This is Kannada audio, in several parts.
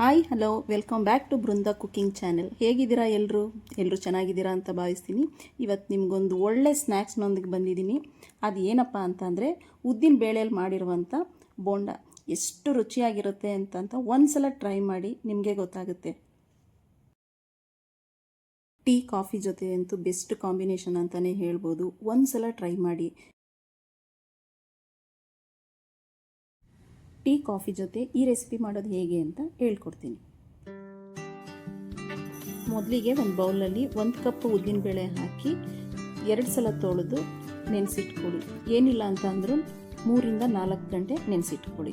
Hi hello welcome back to Brinda cooking channel ಹೇಗಿದ್ದೀರಾ ಎಲ್ಲರೂ ಎಲ್ಲರೂ ಚೆನ್ನಾಗಿದ್ದೀರಾ ಅಂತ ಭಾವಿಸ್ತೀನಿ. ಇವತ್ತು ನಿಮಗೊಂದು ಒಳ್ಳೆ ಸ್ನ್ಯಾಕ್ಸ್ನೊಂದಿಗೆ ಬಂದಿದ್ದೀನಿ. ಅದು ಏನಪ್ಪ ಅಂತಂದರೆ, ಉದ್ದಿನ ಬೇಳೆಯಲ್ಲಿ ಮಾಡಿರುವಂಥ ಬೋಂಡ. ಎಷ್ಟು ರುಚಿಯಾಗಿರುತ್ತೆ ಅಂತಂತ ಒಂದು ಸಲ ಟ್ರೈ ಮಾಡಿ ನಿಮಗೆ ಗೊತ್ತಾಗುತ್ತೆ. ಟೀ ಕಾಫಿ ಜೊತೆ ಅಂತೂ ಬೆಸ್ಟ್ ಕಾಂಬಿನೇಷನ್ ಅಂತಲೇ ಹೇಳ್ಬೋದು. ಒಂದು ಸಲ ಟ್ರೈ ಮಾಡಿ. ಟೀ ಕಾಫಿ ಜೊತೆ ಈ ರೆಸಿಪಿ ಮಾಡೋದು ಹೇಗೆ ಅಂತ ಹೇಳ್ಕೊಡ್ತೀನಿ. ಮೊದಲಿಗೆ ಒಂದು ಬೌಲಲ್ಲಿ ಒಂದು ಕಪ್ ಉದ್ದಿನಬೇಳೆ ಹಾಕಿ ಎರಡು ಸಲ ತೊಳೆದು ನೆನೆಸಿಟ್ಕೊಳ್ಳಿ. ಏನಿಲ್ಲ ಅಂತ ಮೂರಿಂದ ನಾಲ್ಕು ಗಂಟೆ ನೆನೆಸಿಟ್ಕೊಳ್ಳಿ.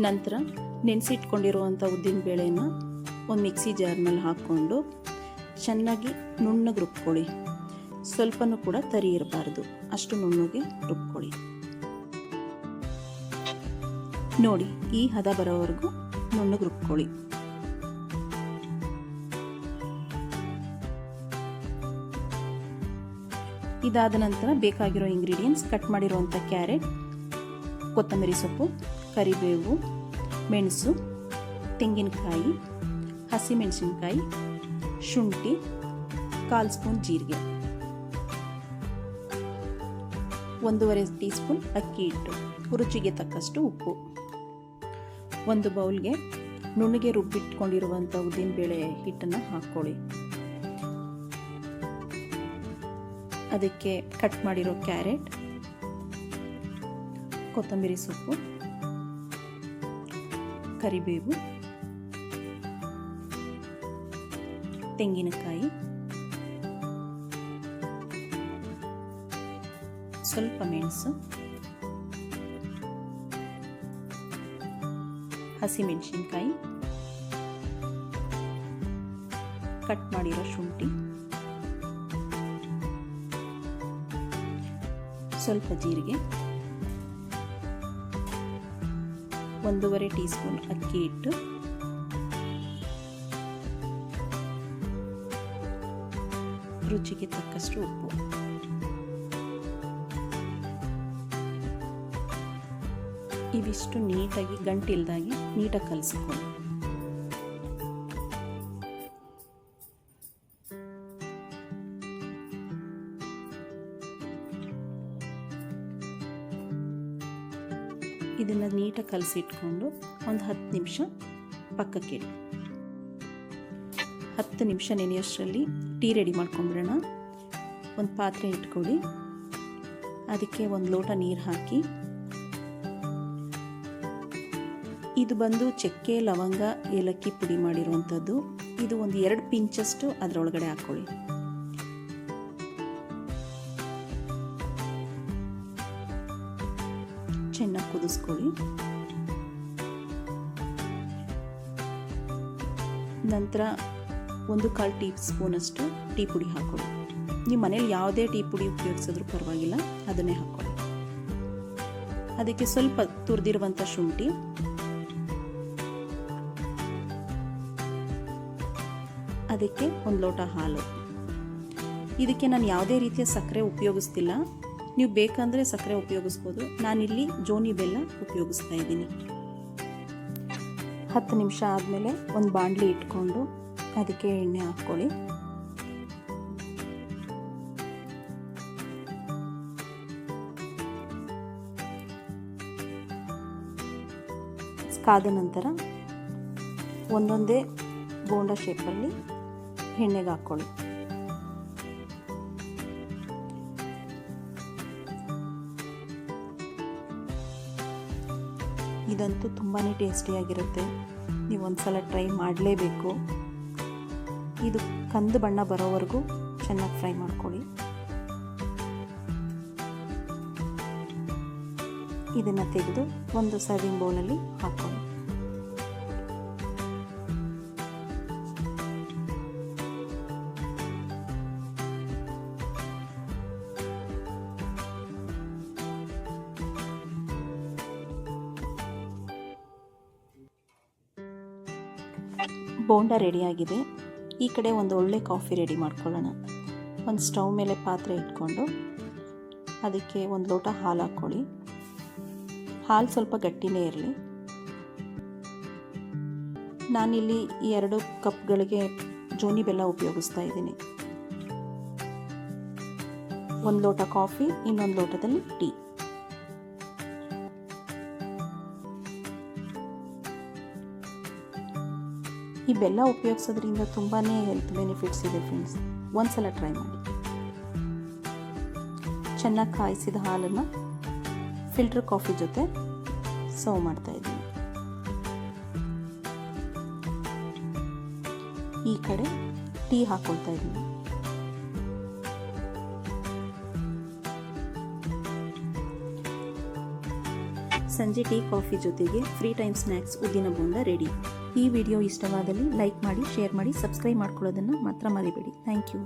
ನಂತರ ನೆನೆಸಿಟ್ಕೊಂಡಿರುವಂಥ ಉದ್ದಿನಬೇಳೆನ ಒಂದು ಮಿಕ್ಸಿ ಜಾರ್ನಲ್ಲಿ ಹಾಕ್ಕೊಂಡು ಚೆನ್ನಾಗಿ ನುಣ್ಣಗೆ ರುಬ್ಕೊಳ್ಳಿ. ಸ್ವಲ್ಪನೂ ಕೂಡ ತರಿ ಇರಬಾರ್ದು. ಅಷ್ಟು ನುಣ್ಣಗೆ ರುಬ್ಕೊಳ್ಳಿ. ನೋಡಿ, ಈ ಹದ ಬರೋವರೆಗೂ ನುಣ್ಣಗೆ ರುಬ್ಕೊಳ್ಳಿ. ಇದಾದ ನಂತರ ಬೇಕಾಗಿರೋ ಇಂಗ್ರೀಡಿಯೆಂಟ್ಸ್ ಕಟ್ ಮಾಡಿರುವಂಥ ಕ್ಯಾರೆಟ್, ಕೊತ್ತಂಬರಿ ಸೊಪ್ಪು, ಕರಿಬೇವು, ಮೆಣಸು, ತೆಂಗಿನಕಾಯಿ, ಹಸಿಮೆಣಸಿನ್ಕಾಯಿ ಶುಂಠಿ, ಕಾಲು ಸ್ಪೂನ್ ಜೀರಿಗೆ. ಒಂದೂವರೆ ಟೀ ಸ್ಪೂನ್ ಅಕ್ಕಿ ಹಿಟ್ಟು. ರುಚಿಗೆ ತಕ್ಕಷ್ಟು ಉಪ್ಪು. ಒಂದು ಬೌಲ್ಗೆ ನುಣ್ಣಗೆ ರುಬ್ಬಿಟ್ಕೊಂಡಿರುವಂಥ ಉದ್ದಿನಬೇಳೆ ಹಿಟ್ಟನ್ನು ಹಾಕ್ಕೊಳ್ಳಿ. ಅದಕ್ಕೆ ಕಟ್ ಮಾಡಿರೋ ಕ್ಯಾರೆಟ್, ಕೊತ್ತಂಬರಿ ಸೊಪ್ಪು, ಕರಿಬೇವು ತೆಂಗಿನಕಾಯಿ. ಸ್ವಲ್ಪ ಮೆಣಸು. ಹಸಿಮೆಣಸಿನ್ಕಾಯಿ. ಕಟ್ ಮಾಡಿರೋ ಶುಂಠಿ. ಸ್ವಲ್ಪ ಜೀರಿಗೆ. ಒಂದೂವರೆ ಟೀ ಸ್ಪೂನ್ ಅಕ್ಕಿ ಹಿಟ್ಟು. ರುಚಿಗೆ ತಕ್ಕಷ್ಟು ಉಪ್ಪು. ಇವಿಷ್ಟು ನೀಟಾಗಿ ಗಂಟಿಲ್ದಾಗಿ ನೀಟಾಗಿ ಕಲಿಸಿಕೊಳ್ಳಿ. ಇದನ್ನು ನೀಟಾಗಿ ಕಲಸಿಟ್ಕೊಂಡು ಒಂದು ಹತ್ತು ನಿಮಿಷ ಪಕ್ಕಕ್ಕಿಡಿ. ಹತ್ತು ನಿಮಿಷ ನೆನೆಯೋಷ್ಟರಲ್ಲಿ ಟೀ ರೆಡಿ ಮಾಡ್ಕೊಂಬಿಡೋಣ. ಒಂದು ಪಾತ್ರೆ ಇಟ್ಕೊಳ್ಳಿ. ಅದಕ್ಕೆ ಒಂದು ಲೋಟ ನೀರು ಹಾಕಿ. ಇದು ಬಂದು ಚಕ್ಕೆ, ಲವಂಗ, ಏಲಕ್ಕಿ ಪುಡಿ ಮಾಡಿರುವಂಥದ್ದು. ಇದು ಒಂದು ಎರಡು ಪಿಂಚಷ್ಟು ಅದರೊಳಗಡೆ ಹಾಕ್ಕೊಳ್ಳಿ. ಚೆನ್ನಾಗಿ ಕುದಿಸ್ಕೊಳ್ಳಿ. ನಂತರ ಒಂದು ಕಾಲು ಟೀ ಸ್ಪೂನಷ್ಟು ಟೀ ಪುಡಿ ಹಾಕ್ಕೊಳ್ಳಿ. ನೀವು ಮನೇಲಿ ಯಾವುದೇ ಟೀ ಪುಡಿ ಉಪಯೋಗಿಸಿದ್ರೂ ಪರವಾಗಿಲ್ಲ, ಅದನ್ನೇ ಹಾಕ್ಕೊಳ್ಳಿ. ಅದಕ್ಕೆ ಸ್ವಲ್ಪ ತುರಿದಿರುವಂಥ ಶುಂಠಿ. ಅದಕ್ಕೆ ಒಂದು ಲೋಟ ಹಾಲು. ಇದಕ್ಕೆ ನಾನು ಯಾವುದೇ ರೀತಿಯ ಸಕ್ಕರೆ ಉಪಯೋಗಿಸ್ತಿಲ್ಲ. ನೀವು ಬೇಕಂದರೆ ಸಕ್ಕರೆ ಉಪಯೋಗಿಸ್ಬೋದು. ನಾನಿಲ್ಲಿ ಜೋನಿ ಬೆಲ್ಲ ಉಪಯೋಗಿಸ್ತಾ ಇದ್ದೀನಿ. ಹತ್ತು ನಿಮಿಷ ಆದಮೇಲೆ ಒಂದು ಬಾಣಲಿ ಇಟ್ಕೊಂಡು ಅದಕ್ಕೆ ಎಣ್ಣೆ ಹಾಕ್ಕೊಳ್ಳಿ. ಕಾದ ನಂತರ ಒಂದೊಂದೇ ಬೋಂಡ ಶೇಪಲ್ಲಿ ಎಣ್ಣೆಗೆ ಹಾಕ್ಕೊಳ್ಳಿ. ಇದಂತೂ ತುಂಬಾ ಟೇಸ್ಟಿಯಾಗಿರುತ್ತೆ ನೀವು ಒಂದು ಸಲ ಟ್ರೈ ಮಾಡಲೇಬೇಕು. ಇದು ಕಂದು ಬಣ್ಣ ಬರೋವರೆಗೂ ಚೆನ್ನಾಗಿ ಫ್ರೈ ಮಾಡ್ಕೊಳ್ಳಿ. ಇದನ್ನು ತೆಗೆದು ಒಂದು ಸರ್ವಿಂಗ್ ಬೌಲಲ್ಲಿ ಹಾಕೊಳ್ಳಿ. ಬೋಂಡ ರೆಡಿಯಾಗಿದೆ ಈ ಕಡೆ ಒಂದು ಒಳ್ಳೆ ಕಾಫಿ ರೆಡಿ ಮಾಡ್ಕೊಳ್ಳೋಣ. ಒಂದು ಸ್ಟವ್ ಮೇಲೆ ಪಾತ್ರೆ ಇಟ್ಕೊಂಡು ಅದಕ್ಕೆ ಒಂದು ಲೋಟ ಹಾಲು ಹಾಕ್ಕೊಳ್ಳಿ. ಹಾಲು ಸ್ವಲ್ಪ ಗಟ್ಟಿನೇ ಇರಲಿ. ನಾನಿಲ್ಲಿ ಈ ಎರಡು ಕಪ್ಗಳಿಗೆ ಜೋನಿ ಬೆಲ್ಲ ಉಪಯೋಗಿಸ್ತಾ ಇದ್ದೀನಿ. ಒಂದು ಲೋಟ ಕಾಫಿ, ಇನ್ನೊಂದು ಲೋಟದಲ್ಲಿ ಟೀ. ಈ ಬೆಲ್ಲ ಉಪಯೋಗಿಸೋದ್ರಿಂದ ತುಂಬಾ ಹೆಲ್ತ್ ಬೆನಿಫಿಟ್ಸ್ ಇದೆ ಫ್ರೆಂಡ್ಸ್ ಒಂದ್ಸಲ ಟ್ರೈ ಮಾಡಿ. ಚೆನ್ನಾಗಿ ಕಾಯಿಸಿದ ಹಾಲನ್ನು ಫಿಲ್ಟರ್ ಕಾಫಿ ಜೊತೆ ಸರ್ವ್ ಮಾಡ್ತಾ ಇದ್ದೀನಿ. ಈ ಕಡೆ ಟೀ ಹಾಕೊಳ್ತಾ ಇದ್ದೀನಿ. ಸಂಜೆ ಟೀ ಕಾಫಿ ಜೊತೆಗೆ ಫ್ರೀ ಟೈಮ್ ಸ್ನ್ಯಾಕ್ಸ್ ಉದ್ದಿನ ಬೂಂದ ರೆಡಿ ಈ ವಿಡಿಯೋ ಇಷ್ಟವಾದಲ್ಲಿ ಲೈಕ್ ಮಾಡಿ ಶೇರ್ ಮಾಡಿ ಸಬ್ಸ್ಕ್ರೈಬ್ ಮಾಡ್ಕೊಳ್ಳೋದನ್ನು ಮಾತ್ರ ಮರಿಬೇಡಿ. Thank you.